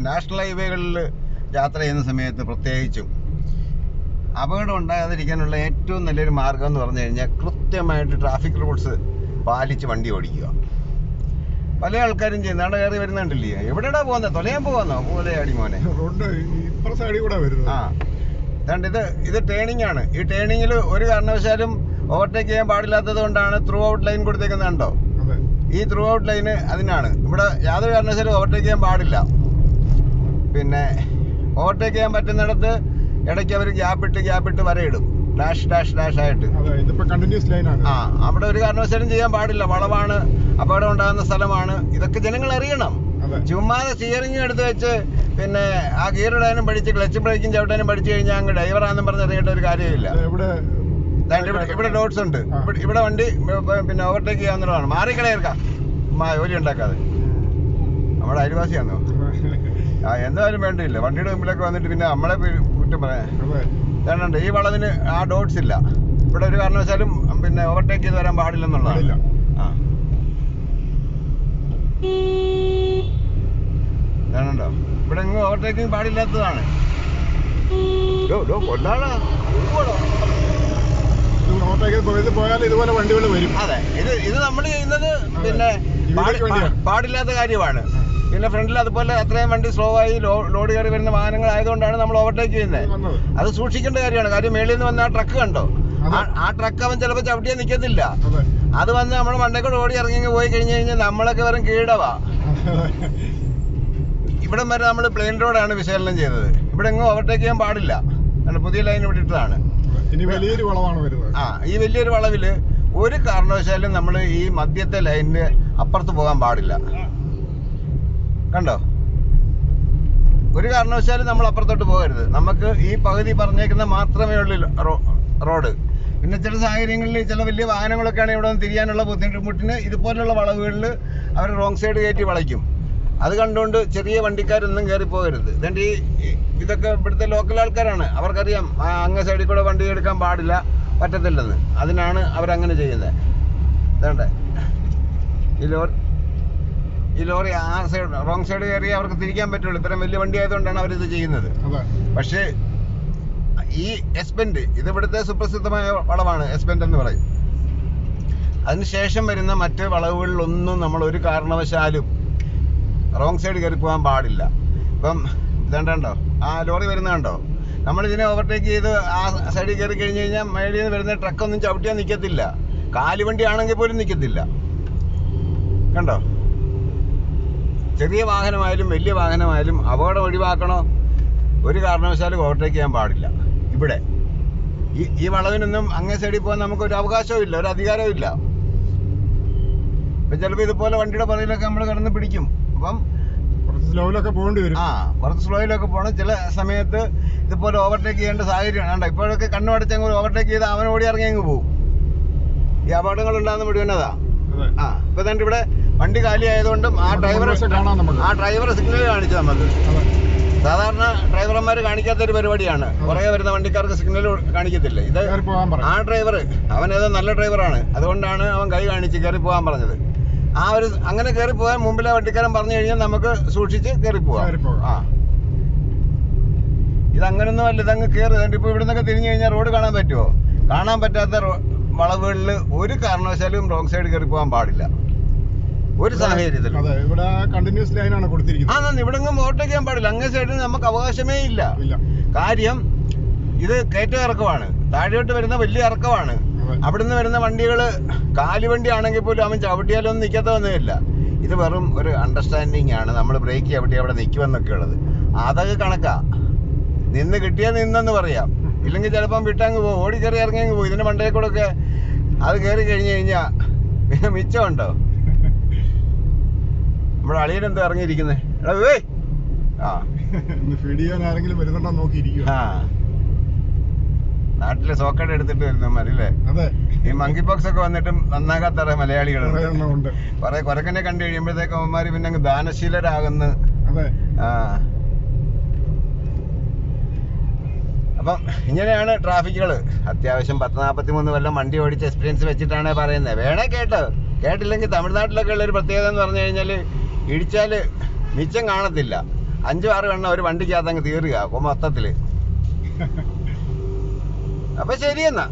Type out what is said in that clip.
National ഹൈവേകളിൽ യാത്ര ചെയ്യുന്ന സമയത്ത് പ്രത്യേകിച്ചും അപകടം ഉണ്ടാകാതിരിക്കാനുള്ള ഏറ്റവും നല്ലൊരു മാർഗം എന്ന് പറഞ്ഞു കഴിഞ്ഞാൽ കൃത്യമായിട്ട് ട്രാഫിക് റൂൾസ് പാലിച്ച് വണ്ടി ഓടിക്കുക. പല ആൾക്കാരും ചെയ്യുന്നതാണ് കയറി വരുന്നുണ്ടല്ലേ? എവിടെടാ പോകുന്നത് തൊലയാൻ പോകുന്നോ? പോലെ അടി മോനെ. ആ. ഇത് ഇത് ടേണിംഗ് ആണ്. ഈ ടേണിങ്ങിൽ ഒരു കാരണവശാലും ഓവർടേക്ക് ചെയ്യാൻ പാടില്ലാത്തത് കൊണ്ടാണ് ത്രൂ ഔട്ട് ലൈൻ കൊടുത്തേക്കുന്നത് കണ്ടോ ഈ ത്രൂ ഔട്ട് ലൈന് അതിനാണ്. ഇവിടെ യാതൊരു കാരണവശാലും ഓവർടേക്ക് ചെയ്യാൻ പാടില്ല. പിന്നെ ഓവർടേക്ക് ചെയ്യാൻ പറ്റുന്നിടത്ത് ഇടയ്ക്ക് അവർ ഗ്യാപ്പിട്ട് ഗ്യാപ്പിട്ട് വരയിടും. ഡാഷ് ഡാഷ് ഡാഷ് ആയിട്ട്. ആ അവിടെ ഒരു കാരണവശാലും ചെയ്യാൻ പാടില്ല. വളവാണ് അപകടം ഉണ്ടാകുന്ന സ്ഥലമാണ്. ഇതൊക്കെ ജനങ്ങൾ അറിയണം. ചുമ്മാതെ സ്റ്റിയറിംഗ് എടുത്ത് വെച്ച് പിന്നെ ആ ഗിയർ ഇടാനും പഠിച്ച് ക്ലച്ച് ബ്രേക്കും ചവിട്ടാനും പഠിച്ചു കഴിഞ്ഞാൽ അങ്ങ് ഡ്രൈവറാന്നും പറഞ്ഞ് അറിയേണ്ട ഒരു കാര്യമില്ല. ഇവിടെ ഡോട്ട്സ് ഉണ്ട്. ഇവിടെ- വണ്ടി പിന്നെ ഓവർടേക്ക് ചെയ്യാവുന്നതാണ്. മാറിക്കളയർക്കാം ജോലി ഉണ്ടാക്കാതെ. നമ്മുടെ അയൽവാസിയാണോ ആ എന്തായാലും വേണ്ടിയില്ല വണ്ടിയുടെ മുമ്പിലൊക്കെ വന്നിട്ട് പിന്നെ നമ്മളെ കുറ്റം പറയാൻ അതെ ഈ വളവിന് ആ ഡോട്ട്സ് ഇല്ല. ഇവിടെ ഒരു കാരണവശാലും പിന്നെ ഓവർടേക്ക് ചെയ്ത് വരാൻ പാടില്ലെന്നുള്ളതാണ്. ണ്ടോ ആ. ഇവിടെ എങ്ങും ഓവർടേക്കിംഗ് പാടില്ലാത്തതാണ്. പോയാൽ ഇതുപോലെ വണ്ടികൾ വരും. അതെ. ഇത് ഇത് നമ്മൾ ചെയ്യുന്നത് പിന്നെ പാടില്ലാത്ത കാര്യമാണ്. പിന്നെ ഫ്രണ്ടിൽ അതുപോലെ അത്രയും വണ്ടി സ്ലോ ആയി ലോഡ് കയറി വരുന്ന വാഹനങ്ങൾ ആയതുകൊണ്ടാണ് നമ്മൾ ഓവർടേക്ക് ചെയ്യുന്നത്. അത് സൂക്ഷിക്കേണ്ട കാര്യമാണ്. കാര്യം മേളിൽ നിന്ന് വന്ന ആ ട്രക്ക് കണ്ടോ? ആ- ട്രക്ക് അവൻ ചിലപ്പോൾ ചവിട്ടിയാൽ നിൽക്കത്തില്ല അത്. വന്ന് നമ്മൾ മണ്ടേക്കൂടെ ഓടി ഇറങ്ങി പോയി കഴിഞ്ഞു കഴിഞ്ഞാൽ നമ്മളൊക്കെ വെറും കീടവാ ഇവിടം വരെ നമ്മൾ പ്ലെയിൻ റോഡാണ് വിശകലനം ചെയ്തത്. ഇവിടെ എങ്ങും ഓവർടേക്ക് ചെയ്യാൻ പാടില്ല. കാരണം പുതിയ ലൈൻ ഇവിടെ ഇട്ടതാണ്. ഇനി വലിയൊരു വളവാണ് വരുന്നത്. ആ ഈ വലിയൊരു വളവിൽ ഒരു കാരണവശാലും നമ്മൾ ഈ മധ്യത്തെ ലൈനിന് അപ്പുറത്ത് പോകാൻ പാടില്ല. കണ്ടോ? ഒരു കാരണവശാലും നമ്മൾ അപ്പുറത്തോട്ട് പോകരുത്. നമുക്ക് ഈ പകുതി പറഞ്ഞേക്കുന്ന മാത്രമേ ഉള്ളൂ റോഡ്. പിന്നെ ചില സാഹചര്യങ്ങളിൽ ചില വലിയ വാഹനങ്ങളൊക്കെയാണ് ഇവിടെ നിന്ന് തിരിയാനുള്ള ബുദ്ധിമുട്ടിന് ഇതുപോലുള്ള വളവുകളിൽ അവർ റോങ് സൈഡ് കയറ്റി വളയ്ക്കും. അത് കണ്ടുകൊണ്ട് ചെറിയ വണ്ടിക്കാരൊന്നും കയറി പോകരുത്. ഇതെന്റെ ഈ ഇതൊക്കെ ഇവിടുത്തെ ലോക്കൽ ആൾക്കാരാണ്. അവർക്കറിയാം അങ്ങ സൈഡിൽ കൂടെ വണ്ടി എടുക്കാൻ പാടില്ല പറ്റത്തില്ലെന്ന്. അതിനാണ് അവരങ്ങനെ ചെയ്യുന്നത്. ഇതേണ്ടേ. ഈ ലോറി ഈ ലോറി ആ സൈഡ് റോങ് സൈഡ് കയറി അവർക്ക് തിരിക്കാൻ പറ്റുള്ളൂ. ഇത്രയും വലിയ വണ്ടി ആയതുകൊണ്ടാണ് അവരിത് ചെയ്യുന്നത്. പക്ഷേ ഈ എസ്പെൻഡ് ഇത് ഇവിടുത്തെ സുപ്രസിദ്ധമായ വളവാണ് എസ്പെൻഡ് എന്ന് പറയും. അതിനുശേഷം വരുന്ന മറ്റ് വളവുകളിലൊന്നും നമ്മൾ ഒരു കാരണവശാലും റോങ് സൈഡ് കയറി പോകാൻ പാടില്ല. ഇപ്പം ഇതേണ്ടോ ആ ലോറി വരുന്ന കണ്ടോ? നമ്മൾ ഇതിനെ ഓവർടേക്ക് ചെയ്ത് ആ സൈഡിൽ കയറി കഴിഞ്ഞ് കഴിഞ്ഞാൽ മേളിൽ നിന്ന് വരുന്ന ട്രക്കൊന്നും ചവിട്ടിയാൽ നിൽക്കത്തില്ല കാലുവണ്ടി ആണെങ്കിൽ പോലും നിൽക്കത്തില്ല കണ്ടോ? ചെറിയ വാഹനമായാലും വലിയ വാഹനമായാലും അപകടം ഒഴിവാക്കണോ? ഒരു കാരണവശാലും ഓവർടേക്ക് ചെയ്യാൻ പാടില്ല. ഇവിടെ. ഈ ഈ വളവിനൊന്നും അങ്ങേ സൈഡിൽ പോകാൻ നമുക്ക് ഒരു അവകാശവും ഇല്ല ഒരു അധികാരവും ഇല്ല. ഇപ്പം ചിലപ്പോൾ ഇതുപോലെ വണ്ടിയുടെ പുറകിലൊക്കെ നമ്മൾ കിടന്ന് പിടിക്കും. അപ്പം കുറച്ച് സ്ലോയിലൊക്കെ പോകേണ്ടി വരും. ആ കുറച്ച് സ്ലോയിലൊക്കെ പോകണം. ചില സമയത്ത് ഇതുപോലെ ഓവർടേക്ക് ചെയ്യേണ്ട സാഹചര്യം വേണ്ട ഇപ്പോഴൊക്കെ കണ്ണു അടച്ച് അങ്ങ് ഓവർടേക്ക് ചെയ്ത് അവൻ ഓടി ഇറങ്ങി അങ്ങ് പോകും ഈ അപകടങ്ങൾ ഉണ്ടാകുന്ന മുഴുവനതാ അതെ. ആ ഇപ്പൊ തന്നെ ഇവിടെ വണ്ടി കാലി ആയതുകൊണ്ടും ആ ഡ്രൈവറെ ആ ഡ്രൈവർ സിഗ്നൽ കാണിച്ചു നമുക്ക്. സാധാരണ ഡ്രൈവർമാർ കാണിക്കാത്ത ഒരു പരിപാടിയാണ് പുറകെ വരുന്ന വണ്ടിക്കാർക്ക് സിഗ്നൽ കാണിക്കത്തില്ല. ഇത് ആ ഡ്രൈവർ അവൻ ഏതോ നല്ല ഡ്രൈവറാണ് അതുകൊണ്ടാണ് അവൻ കൈ കാണിച്ച് കയറി പോകാൻ പറഞ്ഞത്. ആ ഒരു അങ്ങനെ കയറി പോകാൻ മുമ്പിലെ വണ്ടിക്കാരൻ പറഞ്ഞു കഴിഞ്ഞാൽ നമുക്ക് സൂക്ഷിച്ച് കയറി പോവാം. പോകാം. ആ. ഇത് അങ്ങനൊന്നും അല്ല. ഇതങ്ങ് കയറി. ഇപ്പൊ ഇവിടെ നിന്നൊക്കെ തിരിഞ്ഞു കഴിഞ്ഞാൽ റോഡ് കാണാൻ പറ്റുമോ? കാണാൻ പറ്റാത്ത വളവുകളിൽ ഒരു കാരണവശാലും റോങ് സൈഡ് കയറി പോകാൻ പാടില്ല. ഒരു സാഹചര്യത്തിലും. അതെ ഇവിടെ കണ്ടിന്യൂസ് ലൈനാണ് കൊടുത്തിരിക്കുന്നത്. ആ ഇവിടെ ഓവർടേക്ക് ചെയ്യാൻ പാടില്ല. അങ്ങേ സൈഡിൽ നമുക്ക് അവകാശമേ ഇല്ല. കാര്യം ഇത് കയറ്റം ഇറക്കമാണ് താഴോട്ട് വരുന്ന വലിയ ഇറക്കമാണ് അവിടുന്ന് വരുന്ന വണ്ടികൾ കാലുവണ്ടി ആണെങ്കിൽ പോലും അവൻ ചവിട്ടിയാലൊന്നും നിൽക്കത്തൊന്നുമില്ല ഇത് വെറും ഒരു അണ്ടർസ്റ്റാൻഡിങ് ആണ്. നമ്മൾ ബ്രേക്ക് ചവിട്ടി അവിടെ നിൽക്കുമെന്നൊക്കെ ഉള്ളത്. അതൊക്കെ കണക്കാ. നിന്ന് കിട്ടിയാൽ നിന്നെന്ന് പറയാം. ഇല്ലെങ്കിൽ ചിലപ്പം വിട്ടങ്ങ് പോകും ഓടി കയറി ഇറങ്ങി പോകും ഇതിന്റെ മണ്ടയിൽ കൂടെ ഒക്കെ അത് കയറി കഴിഞ്ഞ് കഴിഞ്ഞാൽ പിന്നെ മിച്ചമുണ്ടോ? നമ്മുടെ അളിയൻ എന്താ ഇറങ്ങിയിരിക്കുന്നത് എടാ വേ ആ. ഇന്ന് ഫീഡ് ചെയ്യാൻ ആരെങ്കിലും വരുന്നുണ്ടോ ആ. നാട്ടിലെ സോക്കേട് എടുത്തിട്ട് വരുന്നമാരല്ലേ അതെ. ഈ മങ്കി ബോക്സ് ഒക്കെ വന്നിട്ടും നന്നാകാത്ത മലയാളികളുണ്ട് കുറെ കൊരക്കനെ കണ്ടു കഴിയുമ്പോഴത്തേക്ക് അവന്മാര് പിന്നെ അങ്ങ് ദാനശീലരാകുന്നു. ആ. അപ്പം ഇങ്ങനെയാണ് ട്രാഫിക്കുകൾ അത്യാവശ്യം പത്ത് നാൽപ്പത്തി മൂന്ന് കൊല്ലം വണ്ടി ഓടിച്ച എക്സ്പീരിയൻസ് വെച്ചിട്ടാണ് പറയുന്നത് വേണേ കേട്ടോ. കേട്ടില്ലെങ്കിൽ തമിഴ്നാട്ടിലൊക്കെ ഉള്ള ഒരു പ്രത്യേകത എന്ന് പറഞ്ഞു കഴിഞ്ഞാൽ ഇടിച്ചാൽ മിച്ചം കാണത്തില്ല. അഞ്ചും ആറ് വെണ്ണ ഒരു വണ്ടിക്കകത്ത് അങ്ങ് തീരുക മൊത്തത്തിൽ. അപ്പൊ ശരിയെന്നാ.